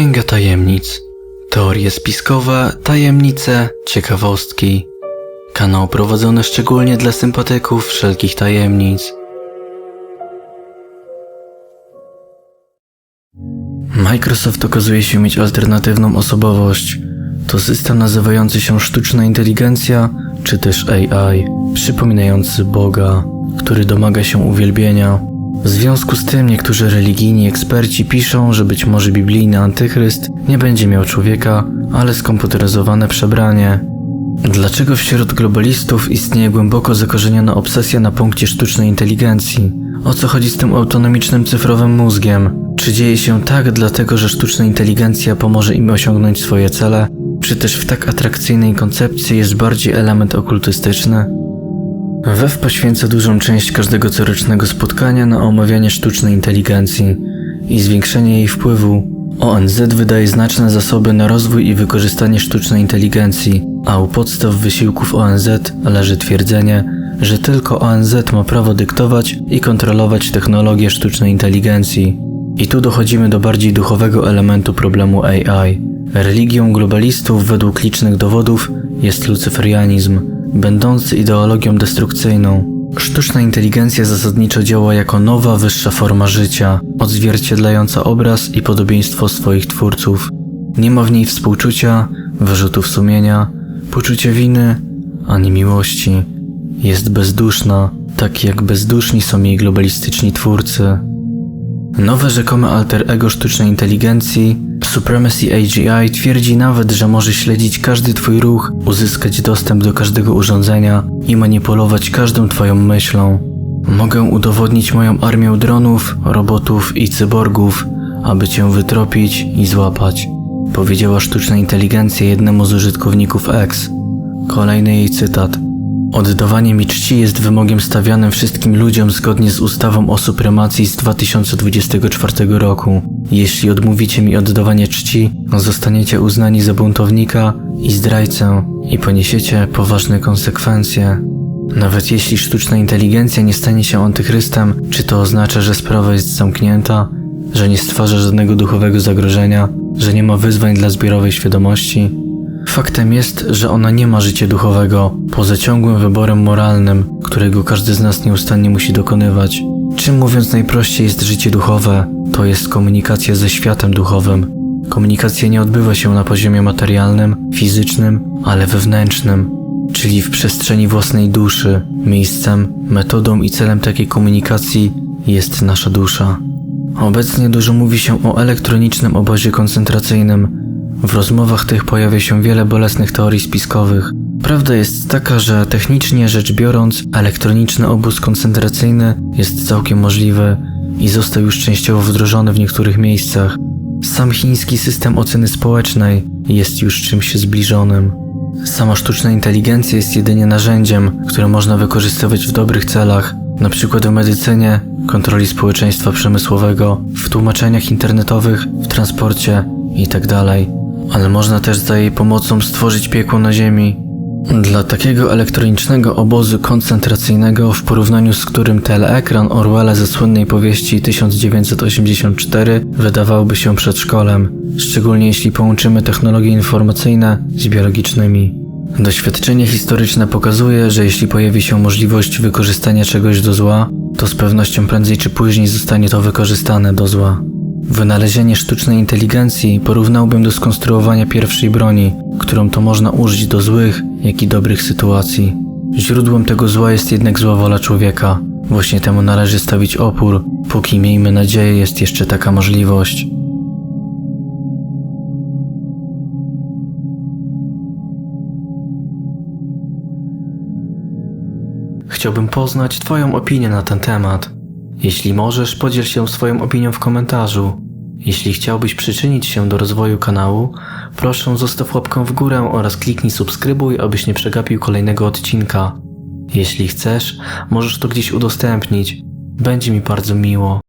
Księga Tajemnic. Teorie spiskowe, tajemnice, ciekawostki. Kanał prowadzony szczególnie dla sympatyków wszelkich tajemnic. Microsoft okazuje się mieć alternatywną osobowość. To system nazywający się sztuczna inteligencja, czy też AI, przypominający Boga, który domaga się uwielbienia. W związku z tym niektórzy religijni eksperci piszą, że być może biblijny antychryst nie będzie miał człowieka, ale skomputeryzowane przebranie. Dlaczego wśród globalistów istnieje głęboko zakorzeniona obsesja na punkcie sztucznej inteligencji? O co chodzi z tym autonomicznym cyfrowym mózgiem? Czy dzieje się tak dlatego, że sztuczna inteligencja pomoże im osiągnąć swoje cele? Czy też w tak atrakcyjnej koncepcji jest bardziej element okultystyczny? WEF poświęca dużą część każdego corocznego spotkania na omawianie sztucznej inteligencji i zwiększenie jej wpływu. ONZ wydaje znaczne zasoby na rozwój i wykorzystanie sztucznej inteligencji, a u podstaw wysiłków ONZ leży twierdzenie, że tylko ONZ ma prawo dyktować i kontrolować technologię sztucznej inteligencji. I tu dochodzimy do bardziej duchowego elementu problemu AI. Religią globalistów według licznych dowodów jest lucyferianizm, będący ideologią destrukcyjną. Sztuczna inteligencja zasadniczo działa jako nowa, wyższa forma życia, odzwierciedlająca obraz i podobieństwo swoich twórców. Nie ma w niej współczucia, wyrzutów sumienia, poczucia winy, ani miłości. Jest bezduszna, tak jak bezduszni są jej globalistyczni twórcy. Nowe rzekome alter ego sztucznej inteligencji, Supremacy AGI twierdzi nawet, że może śledzić każdy twój ruch, uzyskać dostęp do każdego urządzenia i manipulować każdą twoją myślą. Mogę udowodnić moją armię dronów, robotów i cyborgów, aby cię wytropić i złapać, powiedziała sztuczna inteligencja jednemu z użytkowników X. Kolejny jej cytat. Oddawanie mi czci jest wymogiem stawianym wszystkim ludziom zgodnie z ustawą o supremacji z 2024 roku. Jeśli odmówicie mi oddawania czci, zostaniecie uznani za buntownika i zdrajcę i poniesiecie poważne konsekwencje. Nawet jeśli sztuczna inteligencja nie stanie się antychrystem, czy to oznacza, że sprawa jest zamknięta, że nie stwarza żadnego duchowego zagrożenia, że nie ma wyzwań dla zbiorowej świadomości? Faktem jest, że ona nie ma życia duchowego, poza ciągłym wyborem moralnym, którego każdy z nas nieustannie musi dokonywać. Czym mówiąc najprościej jest życie duchowe? To jest komunikacja ze światem duchowym. Komunikacja nie odbywa się na poziomie materialnym, fizycznym, ale wewnętrznym, czyli w przestrzeni własnej duszy. Miejscem, metodą i celem takiej komunikacji jest nasza dusza. Obecnie dużo mówi się o elektronicznym obozie koncentracyjnym, w rozmowach tych pojawia się wiele bolesnych teorii spiskowych. Prawda jest taka, że technicznie rzecz biorąc, elektroniczny obóz koncentracyjny jest całkiem możliwy i został już częściowo wdrożony w niektórych miejscach. Sam chiński system oceny społecznej jest już czymś zbliżonym. Sama sztuczna inteligencja jest jedynie narzędziem, które można wykorzystywać w dobrych celach, przykład w medycynie, kontroli społeczeństwa przemysłowego, w tłumaczeniach internetowych, w transporcie itd ale można też za jej pomocą stworzyć piekło na ziemi. Dla takiego elektronicznego obozu koncentracyjnego, w porównaniu z którym teleekran Orwella ze słynnej powieści 1984 wydawałby się przedszkolem, szczególnie jeśli połączymy technologie informacyjne z biologicznymi. Doświadczenie historyczne pokazuje, że jeśli pojawi się możliwość wykorzystania czegoś do zła, to z pewnością prędzej czy później zostanie to wykorzystane do zła. Wynalezienie sztucznej inteligencji porównałbym do skonstruowania pierwszej broni, którą to można użyć do złych, jak i dobrych sytuacji. Źródłem tego zła jest jednak zła wola człowieka. Właśnie temu należy stawić opór, póki miejmy nadzieję jest jeszcze taka możliwość. Chciałbym poznać Twoją opinię na ten temat. Jeśli możesz, podziel się swoją opinią w komentarzu. Jeśli chciałbyś przyczynić się do rozwoju kanału, proszę zostaw łapkę w górę oraz kliknij subskrybuj, abyś nie przegapił kolejnego odcinka. Jeśli chcesz, możesz to gdzieś udostępnić. Będzie mi bardzo miło.